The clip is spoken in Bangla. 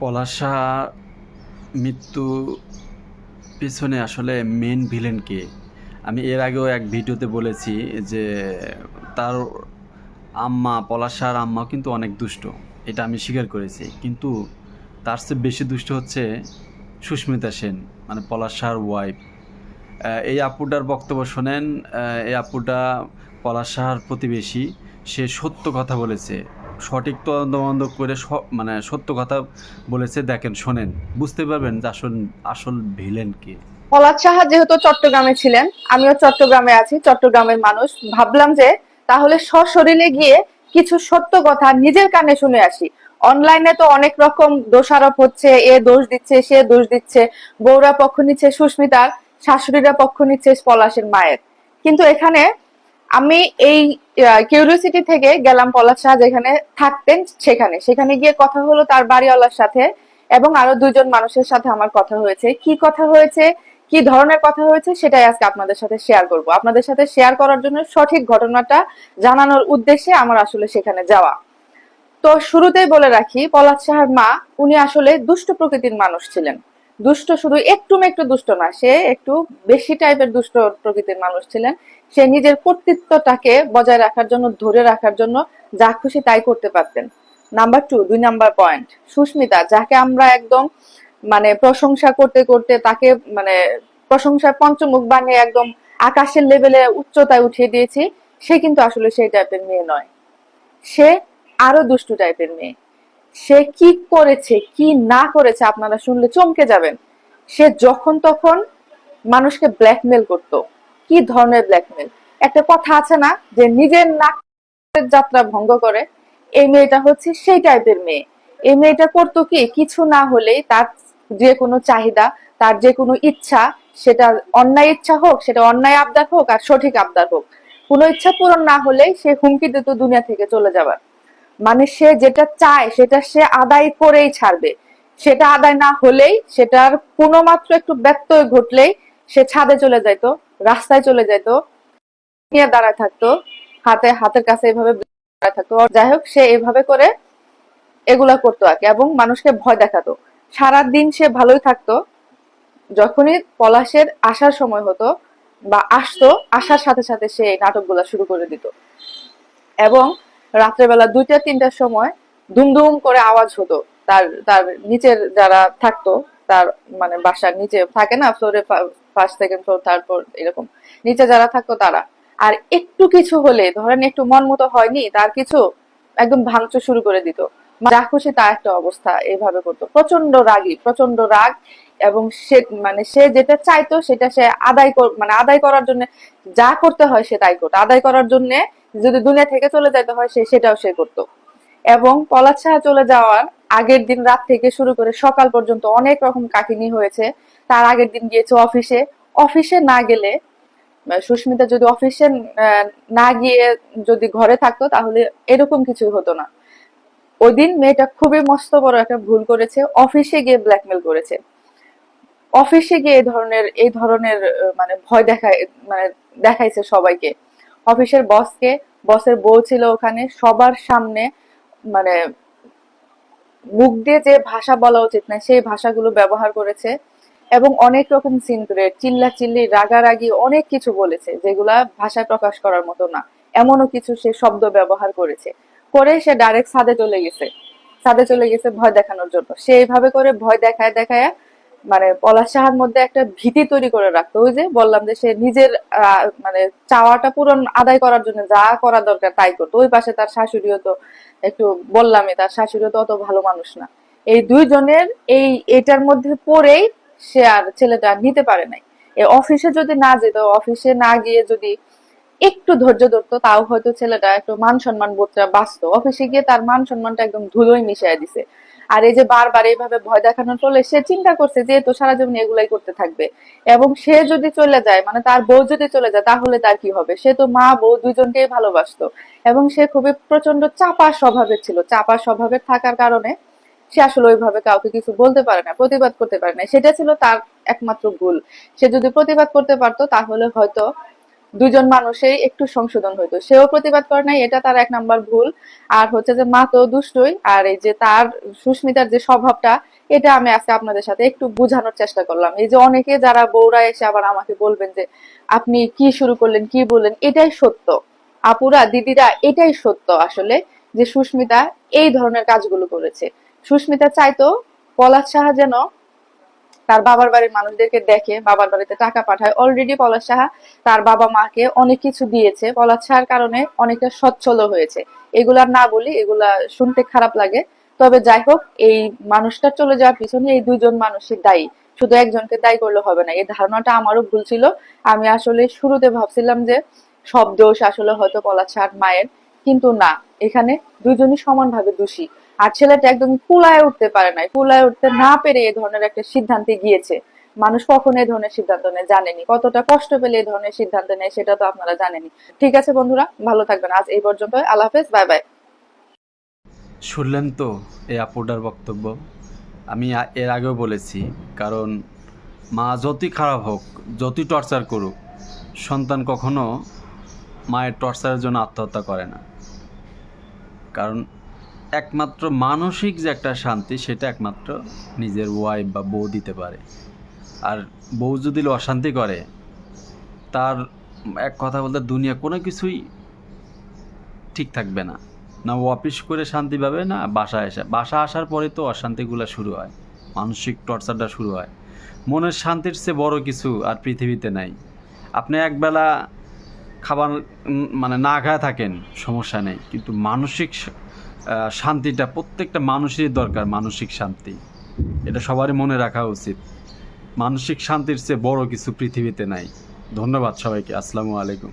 পলাশা মৃত্যু পিছনে আসলে মেন ভিলেন কে? আমি এর আগেও এক ভিডিওতে বলেছি যে তার আম্মা, পলাশার আম্মা কিন্তু অনেক দুষ্ট। এটা আমি স্বীকার করেছি। কিন্তু তার চেয়ে বেশি দুষ্ট হচ্ছে সুস্মিতা সেন মানে পলাশার ওয়াইফ এই আপুটার বক্তব্য শোনেন এই আপুটা পলাশার প্রতিবেশী। সে সত্য কথা বলেছে। সঠিক তদন্ত করে মানে সত্য কথা বলেছে, দেখেন, শোনেন। বুঝতে পারবেন যে আসল আসল ভিলেন কে। পলাশ সাহা যেহেতু চট্টগ্রামে ছিলেন, আমিও চট্টগ্রামে আছি, চট্টগ্রামের মানুষ। ভাবলাম যে তাহলে সশরীরে গিয়ে কিছু সত্য কথা নিজের কানে শুনে আসি। অনলাইনে তো অনেক রকম দোষারোপ হচ্ছে, এ দোষ দিচ্ছে, সে দোষ দিচ্ছে, বউরা পক্ষ নিচ্ছে সুস্মিতার, শাশুড়িরা পক্ষ নিচ্ছে পলাশের মায়ের। কিন্তু এখানে আমি এই কিউরিওসিটি থেকে গেলাম পলাশ শাহ যেখানে থাকতেন সেখানে। সেখানে গিয়ে কথা হলো তার বাড়িওয়ালার সাথে এবং আরও দুজন মানুষের সাথে আমার কথা হয়েছে। কি কথা হয়েছে, কি ধরনের কথা হয়েছে সেটাই আজকে আপনাদের সাথে শেয়ার করব। আপনাদের সাথে শেয়ার করার জন্য সঠিক ঘটনাটা জানানোর উদ্দেশ্যে আমার আসলে সেখানে যাওয়া। তো শুরুতেই বলে রাখি, পলাশ সাহার মা, উনি আসলে দুষ্ট প্রকৃতির মানুষ ছিলেন। দুষ্ট শুধু একটু একটু দুষ্ট না, সে একটু বেশি টাইপের দুষ্ট প্রকৃতির মানুষ ছিলেন। সে নিজের কর্তৃত্বটাকে বজায় রাখার জন্য, ধরে রাখার জন্য যা খুশি তাই করতে পারতেন। নাম্বার টু দুই নাম্বার পয়েন্ট সুস্মিতা, যাকে আমরা একদম মানে প্রশংসা করতে করতে তাকে মানে প্রশংসার পঞ্চমুখ বানিয়ে একদম আকাশের লেভেলে উচ্চতায় উঠিয়ে দিয়েছি, সে কিন্তু আসলে সেই টাইপের মেয়ে নয়। সে আরও দুষ্টু টাইপের মেয়ে। সে কি করেছে, কি না করেছে আপনারা শুনলে চমকে যাবেন। সে যখন তখন মানুষকে ব্ল্যাকমেল করত। কি ধরনের ব্ল্যাকমেল একটা কথা আছে না যে নিজের নাকের যাত্রা ভঙ্গ করে, এই মেয়েটা হচ্ছে সেই টাইপের মেয়ে। এই মেয়েটা করতো কি? কিছু না হলেই তার যে কোনো চাহিদা, তার যে কোনো ইচ্ছা, সেটা অন্যায় ইচ্ছা হোক, সেটা অন্যায় আবদার হোক আর সঠিক আবদার হোক। কোনো ইচ্ছা পূরণ না হলেই সে হুমকি দিত দুনিয়া থেকে চলে যাবার। মানে সে যেটা চায়, সেটা সে আদায় করেই ছাড়বে। সেটা আদায় না হলেই, সেটার কোনো মাত্র একটু ব্যত্যয় ঘটলেই সে ছাদে চলে যাইতো, রাস্তায় চলে যাইতো, নিয়ে দাঁড়ায় থাকতো, হাতে, হাতের কাছে এভাবে দাঁড়ায় থাকতো। যাই হোক, সে এভাবে করে এগুলা করতো আর এবং মানুষকে ভয় দেখাতো। সারা দিন সে ভালোই থাকতো। যখনই পলাশের আসার সময় হতো বা আসতো, আসার সাথে সাথে সে নাটকগুলা শুরু করে দিত। এবং রাত্রেবেলা দুইটা, তিনটার সময় দুমদুম করে আওয়াজ হতো। তার তার নিচের যারা থাকতো, তার মানে বাসার নিচে থাকে না ফ্লোরে first second floor third floor এরকম। নিচে যারা থাকতো তারা। আর একটু কিছু হলে, ধরেন একটু মন মতো হয়নি, তার কিছু একদম ভাঙচুর শুরু করে দিত। যা খুশি তা একটা অবস্থা এইভাবে করতো। প্রচণ্ড রাগী প্রচণ্ড রাগ এবং সে মানে সে যেটা চাইতো সেটা সে আদায় মানে আদায় করার জন্য যা করতে হয় সে তাই করতো। আদায় করার জন্য যদি দুনিয়া থেকে চলে যেতে হয় সে, সেটাও সে করতো। এবং পলাশ সাহা চলে যাওয়ার আগের দিন রাত থেকে শুরু করে সকাল পর্যন্ত অনেক রকম কাহিনী হয়েছে। তার আগের দিন গিয়েছে অফিসে। অফিসে না গেলে সুস্মিতা যদি অফিসে না গিয়ে যদি ঘরে থাকতো তাহলে এরকম কিছুই হতো না। ওই দিন মেয়েটা খুবই মস্ত বড় একটা ভুল করেছে, অফিসে গিয়ে ব্ল্যাকমেল করেছে। অফিসে গিয়ে এই ধরনের এই ধরনের মানে ভয় দেখায় মানে দেখাইছে সবাইকে। অফিসের বসকে বসের বউ ছিল ওখানে, সবার সামনে মানে মুখ দিয়ে যে ভাষা বলা উচিত না, সেই ভাষাগুলো ব্যবহার করেছে এবং অনেক রকম সিন করে চিল্লা চিল্লি রাগারাগি অনেক কিছু বলেছে যেগুলা ভাষায় প্রকাশ করার মতো না। এমনও কিছু সে শব্দ ব্যবহার করেছে। করে সে ডাইরেক্ট ছাদে চলে গেছে। ছাদে চলে গেছে ভয় দেখানোর জন্য। সে এইভাবে করে ভয় দেখায় দেখায় মানে পলাশ সাহার মধ্যে একটা ভীতি তৈরি করে রাখতো। ওই যে বললাম যে সে নিজের মানে চাওয়াটা পূরণ আদায় করার জন্য যা করা দরকার তাই করতো। ওই পাশে তার শাশুড়িও তো একটু বললামই, তার শাশুড়িও তো অত ভালো মানুষ না। এই দুইজনের এই, এটার মধ্যে পড়েই সে আর ছেলেটা নিতে পারে নাই। অফিসে যদি না যেত অফিসে না গিয়ে যদি একটু ধৈর্য ধরতো, তাও হয়তো ছেলেটা একটু মান সম্মান বোধটা বাঁচতো। অফিসে গিয়ে তার মান সম্মানটা একদম ধুলোই মিশিয়ে দিছে। আর এই যে বারবার এইভাবে ভয় দেখানো চলে, সে চিন্তা করছে যে তো সারা জীবন এগুলাই করতে থাকবে। এবং সে যদি চলে যায় মানে তার বউ যদি চলে যায়, তাহলে তার কি হবে? সে তো মা, বউ দুইজনকেই ভালোবাসতো। এবং সে খুবই প্রচণ্ড চাপা স্বভাবের ছিল। চাপা স্বভাবের থাকার কারণে সে আসলে ওইভাবে কাউকে কিছু বলতে পারে না, প্রতিবাদ করতে পারে না। সেটা ছিল তার একমাত্র ভুল। সে যদি প্রতিবাদ করতে পারতো, তাহলে হয়তো দুজন মানুষেই একটু সংশোধন হইতো। সেও প্রতিবাদ করে নাই, এটা তার এক নাম্বার ভুল। আর হচ্ছে যে মা তো দুষ্টই, আর এই যে তার সুস্মিতার যে স্বভাবটা, এটা আমি আজকে আপনাদের সাথে একটু বোঝানোর চেষ্টা করলাম। এই যে অনেকে যারা বউরা এসে আবার আমাকে বলবেন যে, আপনি কি শুরু করলেন, কি বললেন? এটাই সত্য। আপুরা, দিদিরা, এটাই সত্য আসলে যে সুস্মিতা এই ধরনের কাজগুলো করেছে। সুস্মিতা চাইতো পলাশ সাহা যেন তার বাবার বাড়ির মানুষদেরকে দেখে বাবার বাড়িতে টাকা পাঠায়। অলরেডি পলাশ সাহা তার বাবা মাকে অনেক কিছু দিয়েছে। পলাশ সাহার কারণে অনেকটা সচ্ছল হয়েছে। এগুলা না বলি, এগুলা শুনতে খারাপ লাগে। তবে যাই হোক, এই মানুষটা চলে যাওয়ার পিছনে এই দুইজন মানুষই দায়ী। শুধু একজনকে দায়ী করলে হবে না। এই ধারণাটা আমারও ভুল ছিল। আমি আসলে শুরুতে ভাবছিলাম যে সব দোষ আসলে হয়তো পলাশ সাহার মায়ের। কিন্তু না, এখানে দুইজনই সমানভাবে দোষী। আর ছেলেটা একদম কুলায় উঠতে পারে নাই কুলায় উঠতে না পেরে এই ধরনের একটা সিদ্ধান্তে গিয়েছে। মানুষ কখন এই ধরনের সিদ্ধান্ত নেয়, জানেনি। কতটা কষ্ট পেলে এই ধরনের সিদ্ধান্ত নেয়, সেটা তো আপনারা জানেনি ঠিক আছে বন্ধুরা, ভালো থাকবেন। আজ এই পর্যন্ত আল্লাহ হাফেজ, বাই বাই। শুনলেন তো এই আপুটার বক্তব্য? আমি এর আগেও বলেছি, কারণ মা যতই খারাপ হোক, যতই টর্চার করুক, সন্তান কখনো মায়ের টর্চারের জন্য আত্মহত্যা করে না। কারণ একমাত্র মানসিক যে একটা শান্তি, সেটা একমাত্র নিজের ওয়াইফ বা বউ দিতে পারে। আর বউ যদি অশান্তি করে, তার এক কথা বলতে দুনিয়া কোনো কিছুই ঠিক থাকবে না। না অফিস করে শান্তি পাবে না, বাসায় আসে বাসা আসার পরে তো অশান্তিগুলো শুরু হয়। মানসিক টর্চারটা শুরু হয়। মনের শান্তির চেয়ে বড় কিছু আর পৃথিবীতে নাই। আপনি একবেলা খাবার মানে না খায় থাকেন, সমস্যা নেই। কিন্তু মানসিক শান্তিটা প্রত্যেকটা মানুষেরই দরকার, মানসিক শান্তি। এটা সবারই মনে রাখা উচিত। মানসিক শান্তির চেয়ে বড় কিছু পৃথিবীতে নাই। ধন্যবাদ সবাইকে। আসসালামু আলাইকুম।